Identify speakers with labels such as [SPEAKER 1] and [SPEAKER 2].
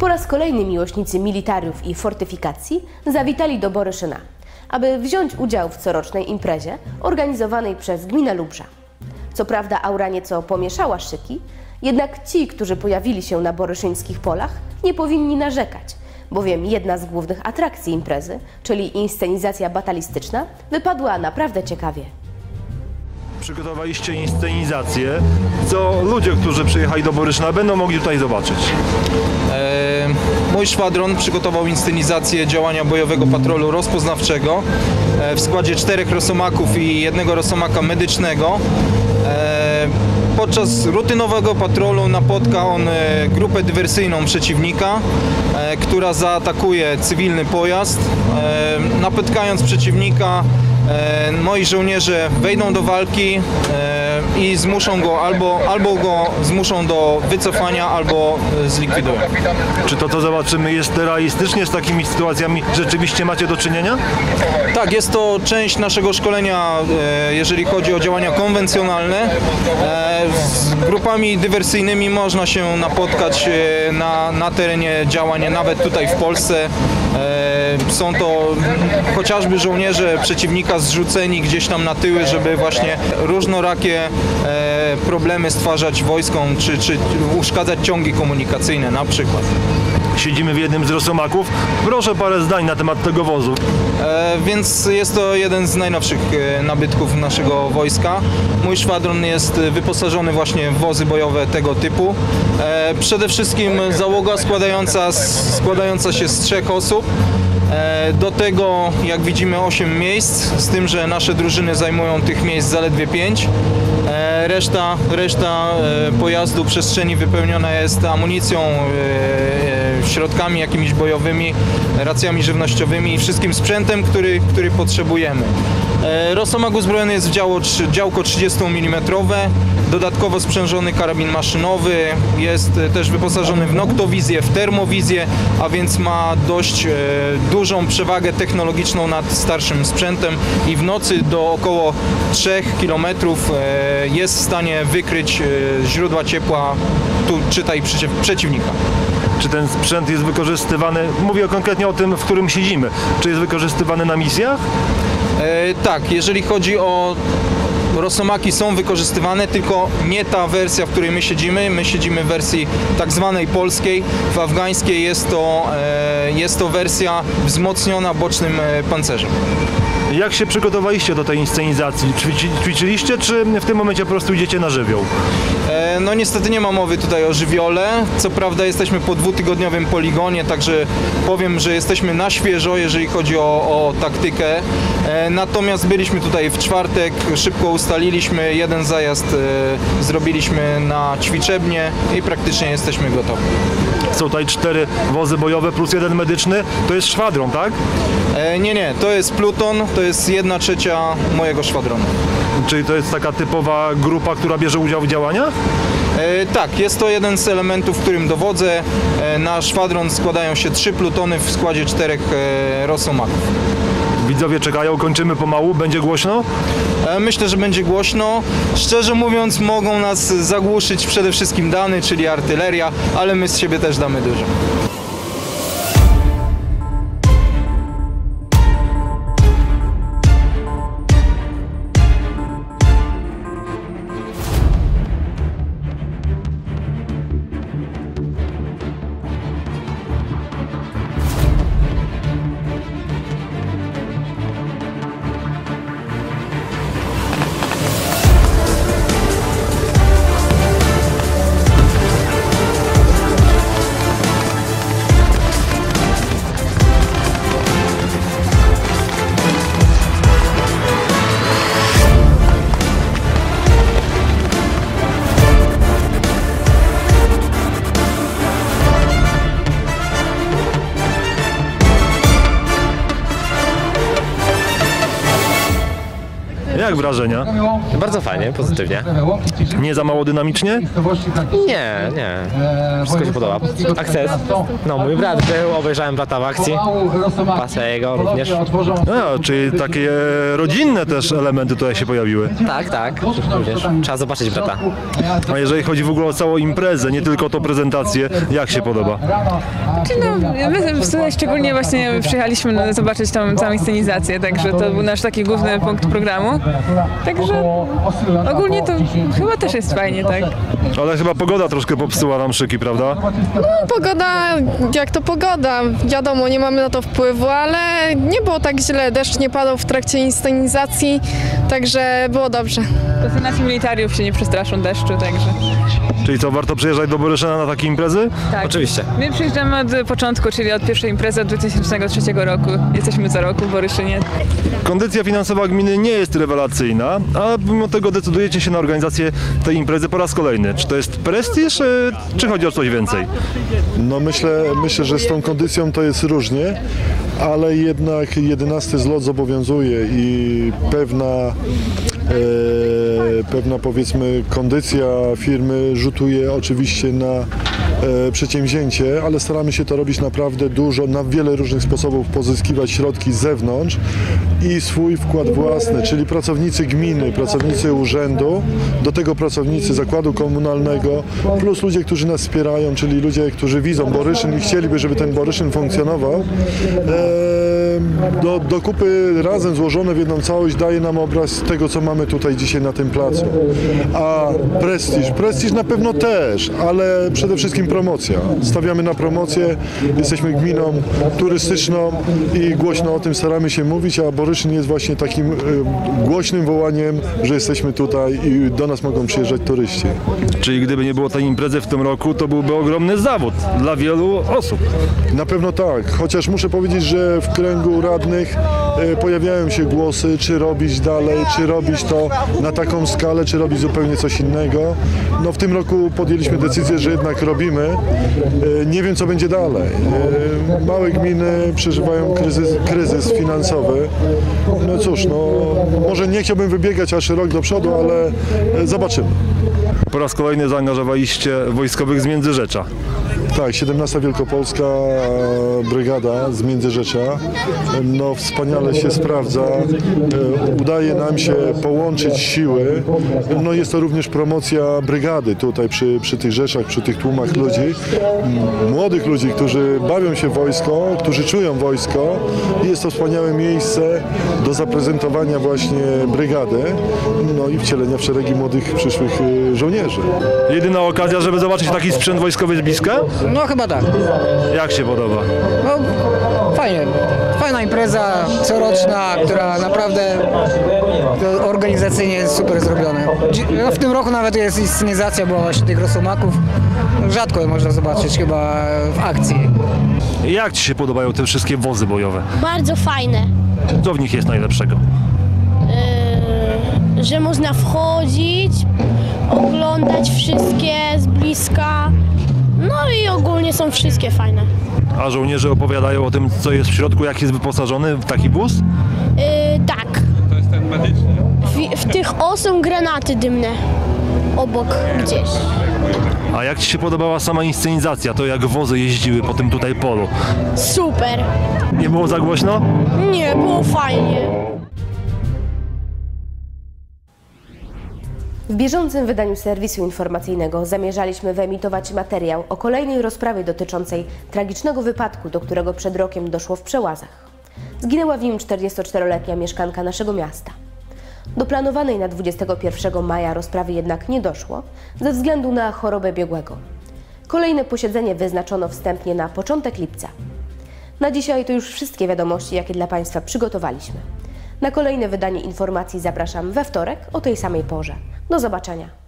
[SPEAKER 1] Po raz kolejny miłośnicy militariów i fortyfikacji zawitali do Boryszyna, aby wziąć udział w corocznej imprezie organizowanej przez gminę Lubrza. Co prawda aura nieco pomieszała szyki, jednak ci, którzy pojawili się na boryszyńskich polach, nie powinni narzekać, bowiem jedna z głównych atrakcji imprezy, czyli inscenizacja batalistyczna, wypadła naprawdę ciekawie.
[SPEAKER 2] Przygotowaliście inscenizację, co ludzie, którzy przyjechali do Boryszyna będą mogli tutaj zobaczyć.
[SPEAKER 3] E, Mój szwadron przygotował inscenizację działania bojowego patrolu rozpoznawczego e, w składzie czterech rosomaków i jednego rosomaka medycznego. E, Podczas rutynowego patrolu napotka on grupę dywersyjną przeciwnika, która zaatakuje cywilny pojazd. Napotkając przeciwnika, moi żołnierze wejdą do walki e, i zmuszą go albo, albo go zmuszą do wycofania, albo e, zlikwidują.
[SPEAKER 2] Czy to, co zobaczymy, jest realistycznie z takimi sytuacjami rzeczywiście macie do czynienia?
[SPEAKER 3] Tak, jest to część naszego szkolenia, e, jeżeli chodzi o działania konwencjonalne. Grupami dywersyjnymi można się napotkać e, na, na terenie działań, nawet tutaj w Polsce. E, Są to chociażby żołnierze przeciwnika zrzuceni gdzieś tam na tyły, żeby właśnie różnorakie e, problemy stwarzać wojskom, czy, czy uszkadzać ciągi komunikacyjne na przykład.
[SPEAKER 2] Siedzimy w jednym z rosomaków. Proszę parę zdań na temat tego wozu.
[SPEAKER 3] E, więc jest to jeden z najnowszych e, nabytków naszego wojska. Mój szwadron jest e, wyposażony właśnie w wozy bojowe tego typu. E, przede wszystkim załoga składająca, składająca się z trzech osób. E, Do tego, jak widzimy, 8 miejsc, z tym, że nasze drużyny zajmują tych miejsc zaledwie 5. Reszta, reszta e, pojazdu, przestrzeni wypełniona jest amunicją, e, e, środkami jakimiś bojowymi, racjami żywnościowymi i wszystkim sprzętem, który, który potrzebujemy. E, Rosomak uzbrojony jest w działo, działko 30 mm, dodatkowo sprzężony karabin maszynowy, jest e, też wyposażony w noktowizję, w termowizję, a więc ma dość e, dużą przewagę technologiczną nad starszym sprzętem i w nocy do około 3 km e, jest w stanie wykryć źródła ciepła, tu czytaj przeciw, przeciwnika.
[SPEAKER 2] Czy ten sprzęt jest wykorzystywany, mówię konkretnie o tym, w którym siedzimy, czy jest wykorzystywany na misjach?
[SPEAKER 3] E, tak, jeżeli chodzi o Rosomaki są wykorzystywane, tylko nie ta wersja, w której my siedzimy. My siedzimy w wersji tak zwanej polskiej. W afgańskiej jest to, e, jest to wersja wzmocniona bocznym e, pancerzem.
[SPEAKER 2] Jak się przygotowaliście do tej inscenizacji? Ćwiczyliście, czy w tym momencie po prostu idziecie na żywioł?
[SPEAKER 3] E, No niestety nie ma mowy tutaj o żywiole. Co prawda jesteśmy po dwutygodniowym poligonie, także powiem, że jesteśmy na świeżo, jeżeli chodzi o, o taktykę. E, Natomiast byliśmy tutaj w czwartek, szybko ustaliliśmy jeden zajazd, e, zrobiliśmy na ćwiczebnie i praktycznie jesteśmy gotowi.
[SPEAKER 2] Są tutaj cztery wozy bojowe plus jeden medyczny. To jest szwadron, tak?
[SPEAKER 3] E, Nie, nie, to jest Pluton, to jest jedna trzecia mojego szwadronu.
[SPEAKER 2] Czyli to jest taka typowa grupa, która bierze udział w działaniach?
[SPEAKER 3] E, tak, jest to jeden z elementów, którym dowodzę. E, na szwadron składają się trzy plutony w składzie czterech e, rosomaków.
[SPEAKER 2] Widzowie czekają, kończymy pomału, będzie głośno.
[SPEAKER 3] E, myślę, że będzie głośno. Szczerze mówiąc, mogą nas zagłuszyć przede wszystkim dany, czyli artyleria, ale my z siebie też damy dużo.
[SPEAKER 2] Wrażenia?
[SPEAKER 4] Bardzo fajnie, pozytywnie.
[SPEAKER 2] Nie za mało dynamicznie?
[SPEAKER 4] Nie, nie. Wszystko się podoba. Akces. No, mój brat był, obejrzałem brata w akcji. Pasja jego również.
[SPEAKER 2] No, czyli takie rodzinne też elementy tutaj się pojawiły.
[SPEAKER 4] Tak, tak. Również. Trzeba zobaczyć brata.
[SPEAKER 2] A jeżeli chodzi w ogóle o całą imprezę, nie tylko o tą prezentację, jak się podoba?
[SPEAKER 5] No, my szczególnie właśnie przyjechaliśmy na- zobaczyć tą całą inscenizację, także to był nasz taki główny punkt programu. Także ogólnie to chyba też jest fajnie, tak?
[SPEAKER 2] Ale chyba pogoda troszkę popsuła nam szyki, prawda?
[SPEAKER 6] Pogoda, jak to pogoda, wiadomo, nie mamy na to wpływu, ale nie było tak źle, deszcz nie padał w trakcie inscenizacji, także było dobrze.
[SPEAKER 5] To są nasi militariów się nie przestraszą deszczu, także.
[SPEAKER 2] Czyli co, warto przyjeżdżać do Boryszyna na takie imprezy?
[SPEAKER 5] Tak.
[SPEAKER 4] Oczywiście.
[SPEAKER 5] My przyjeżdżamy od początku, czyli od pierwszej imprezy od 2003 roku. Jesteśmy co roku w Boryszynie.
[SPEAKER 2] Kondycja finansowa gminy nie jest rewelacyjna, a mimo tego decydujecie się na organizację tej imprezy po raz kolejny. Czy to jest prestiż, y, czy chodzi o coś więcej?
[SPEAKER 7] No myślę, myślę, że z tą kondycją to jest różnie, ale jednak 11 zlot zobowiązuje i pewna, e, pewna powiedzmy kondycja firmy rzutuje oczywiście na e, przedsięwzięcie, ale staramy się to robić naprawdę dużo, na wiele różnych sposobów pozyskiwać środki z zewnątrz i swój wkład własny, czyli pracownicy gminy, pracownicy urzędu, do tego pracownicy zakładu komunalnego, plus ludzie, którzy nas wspierają, czyli ludzie, którzy widzą Boryszyn i chcieliby, żeby ten Boryszyn funkcjonował. E, do, do kupy razem złożone w jedną całość daje nam obraz tego, co mamy tutaj dzisiaj na tym placu. A prestiż, prestiż na pewno też, ale przede wszystkim promocja. Stawiamy na promocję, jesteśmy gminą turystyczną i głośno o tym staramy się mówić, a Boryszyn jest właśnie takim e, głośnym wołaniem, że jesteśmy tutaj i do nas mogą przyjeżdżać turyści.
[SPEAKER 2] Czyli gdyby nie było tej imprezy w tym roku, to byłby ogromny zawód dla wielu osób.
[SPEAKER 7] Na pewno tak, chociaż muszę powiedzieć, że w kręgu radnych e, pojawiają się głosy, czy robić dalej, czy robić to na taką skalę, czy robić zupełnie coś innego. No w tym roku podjęliśmy decyzję, że jednak robimy. E, Nie wiem, co będzie dalej. E, Małe gminy przeżywają kryzys, kryzys finansowy. No cóż, no może nie chciałbym wybiegać aż rok do przodu, ale e, zobaczymy.
[SPEAKER 2] Po raz kolejny zaangażowaliście wojskowych z Międzyrzecza.
[SPEAKER 7] Tak, 17 Wielkopolska e, Brygada z Międzyrzecza. No wspaniale się sprawdza. E, Udaje nam się połączyć siły. No jest to również promocja brygady tutaj przy, przy tych rzeszach, przy tych tłumach ludzi. Młodych ludzi, którzy bawią się wojsko, którzy czują wojsko. Jest to wspaniałe miejsce do zaprezentowania właśnie brygady. No i wcielenia w szeregi młodych przyszłych e, żołnierzy.
[SPEAKER 2] Jedyna okazja, żeby zobaczyć taki sprzęt wojskowy z bliska?
[SPEAKER 8] No chyba tak.
[SPEAKER 2] Jak się podoba?
[SPEAKER 8] No, fajnie. Fajna impreza coroczna, która naprawdę e, organizacyjnie jest super zrobiona. No, w tym roku nawet jest inscenizacja była właśnie tych rosomaków. Rzadko je można zobaczyć chyba w akcji.
[SPEAKER 2] Jak Ci się podobają te wszystkie wozy bojowe?
[SPEAKER 9] Bardzo fajne,
[SPEAKER 2] Co w nich jest najlepszego?
[SPEAKER 9] yy, że można wchodzić, oglądać wszystkie z bliska. No i ogólnie są wszystkie fajne.
[SPEAKER 2] A żołnierze opowiadają o tym, co jest w środku, jak jest wyposażony w taki wóz?
[SPEAKER 9] Yy, tak. To jest ten medyczny? W, w tych o są granaty dymne obok gdzieś.
[SPEAKER 2] A jak Ci się podobała sama inscenizacja, to jak wozy jeździły po tym tutaj polu?
[SPEAKER 9] Super.
[SPEAKER 2] Nie było za głośno?
[SPEAKER 9] Nie, było fajnie.
[SPEAKER 1] W bieżącym wydaniu serwisu informacyjnego zamierzaliśmy wyemitować materiał o kolejnej rozprawie dotyczącej tragicznego wypadku, do którego przed rokiem doszło w Przełazach. Zginęła w nim 44-letnia mieszkanka naszego miasta. Do planowanej na 21 maja rozprawy jednak nie doszło ze względu na chorobę biegłego. Kolejne posiedzenie wyznaczono wstępnie na początek lipca. Na dzisiaj to już wszystkie wiadomości, jakie dla Państwa przygotowaliśmy. Na kolejne wydanie informacji zapraszam we wtorek o tej samej porze. Do zobaczenia.